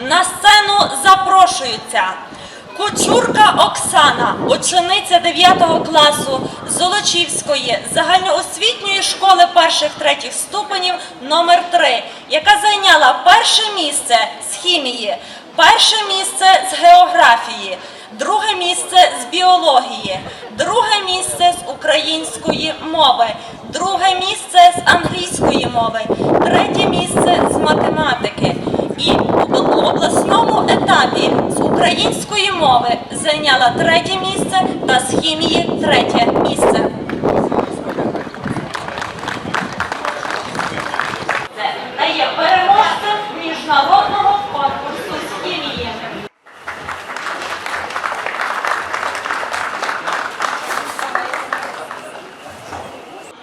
На сцену запрошуються Кучурка Оксана, учениця 9 класу Золочівської загальноосвітньої школи перших третіх ступенів номер 3 яка зайняла перше місце з хімії, перше місце з географії, друге місце з біології, друге місце з української мови, друге місце з англійської мови, третє місце з математики. І в обласному етапі з української мови зайняла третє місце та з хімії третє місце. Це переможцем міжнародного конкурсу з хімії.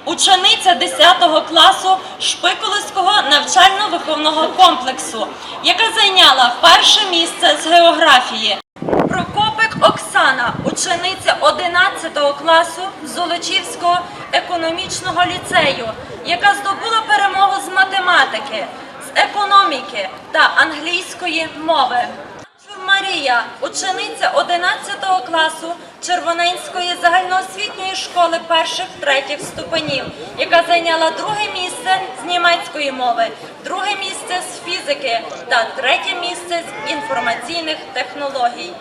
Учениця 10 класу Шпиколиського навчально-виховного комплексу, яка зайняла перше місце з географії. Оксана, учениця 11 класу Золочівського економічного ліцею, яка здобула перемогу з математики, з економіки та англійської мови. Марія, учениця 11 класу Червоненської загальноосвітньої школи перших третіх ступенів, яка зайняла друге місце з німецької мови, друге місце з фізики та третє місце з інформаційних технологій.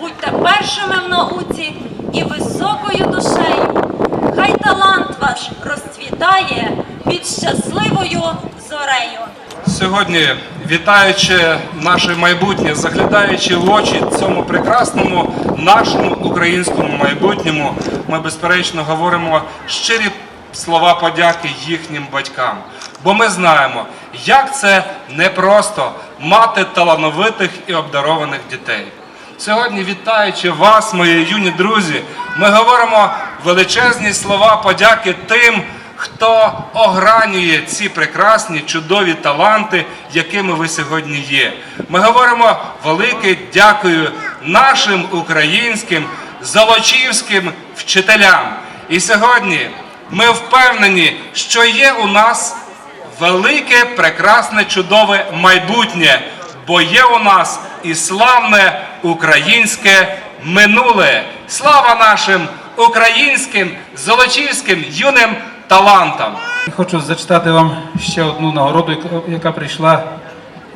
Будьте першими в науці і високою душею. Хай талант ваш розцвітає під щасливою зорею. Сьогодні, вітаючи наше майбутнє, заглядаючи в очі цьому прекрасному нашому українському майбутньому, ми безперечно говоримо щирі слова подяки їхнім батькам. Бо ми знаємо, як це непросто мати талановитих і обдарованих дітей. Сьогодні, вітаючи вас, мої юні друзі, ми говоримо величезні слова подяки тим, хто огранює ці прекрасні чудові таланти, якими ви сьогодні є. Ми говоримо велике дякую нашим українським золочівським вчителям. І сьогодні ми впевнені, що є у нас велике, прекрасне, чудове майбутнє, бо є у нас і славне українське минуле. Слава нашим українським золочівським юним талантам! Хочу зачитати вам ще одну нагороду, яка- прийшла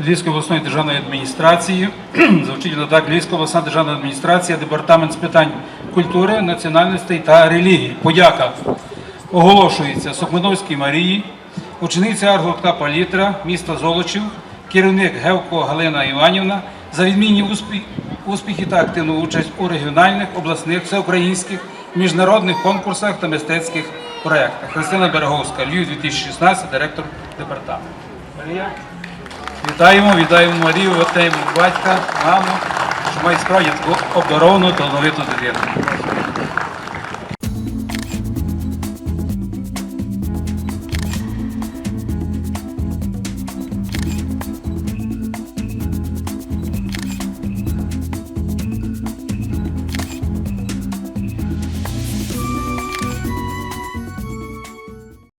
Львівської обласної державної адміністрації. Вона так: Львівська обласна державна адміністрація, департамент з питань культури, національностей та релігії. Подяка оголошується Сокминовській Марії, учениця аргурта Палітра, міста Золочів, керівник Гевко Галина Іванівна за відмінні успі- успіхи та активну участь у регіональних, обласних, всеукраїнських, міжнародних конкурсах та мистецьких проєктах. Христина Береговська, Львів 2016, директор департаменту. Марія, вітаємо, вітаємо Марію, вітаємо батька, маму, що має справді оборону обдаровану талановиту дитину.